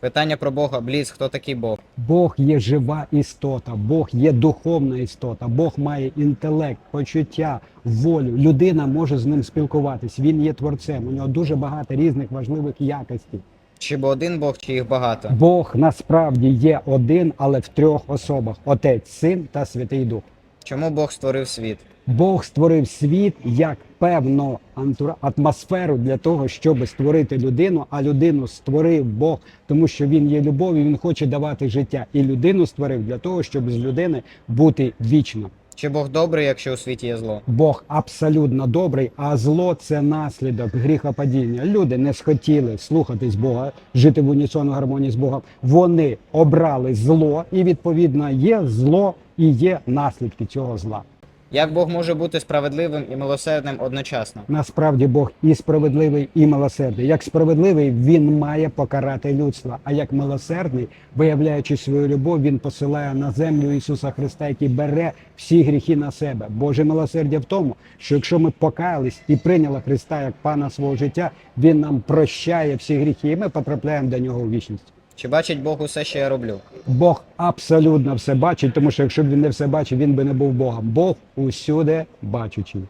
Питання про Бога. Бліц, хто такий Бог? Бог є жива істота, Бог є духовна істота, Бог має інтелект, почуття, волю. Людина може з ним спілкуватись. Він є творцем. У нього дуже багато різних важливих якостей. Чи бо один Бог, чи їх багато? Бог насправді є один, але в трьох особах: Отець, Син та Святий Дух. Чому Бог створив світ? Бог створив світ як певну атмосферу для того, щоб створити людину, а людину створив Бог, тому що він є любов і він хоче давати життя. І людину створив для того, щоб з людини бути вічно. Чи Бог добрий, якщо у світі є зло? Бог абсолютно добрий, а зло це наслідок гріхопадіння. Люди не схотіли слухатись Бога, жити в унісону гармонії з Богом. Вони обрали зло, і відповідно є зло і є наслідки цього зла. Як Бог може бути справедливим і милосердним одночасно? Насправді Бог і справедливий, і милосердний. Як справедливий, він має покарати людство. А як милосердний, виявляючи свою любов, він посилає на землю Ісуса Христа, який бере всі гріхи на себе. Боже милосердя в тому, що якщо ми покаялись і прийняли Христа як пана свого життя, Він нам прощає всі гріхи, і ми потрапляємо до нього у вічність. Чи бачить Бог усе, що я роблю? Бог абсолютно все бачить, тому що якщо б він не все бачив, він би не був Богом. Бог усюди бачучий.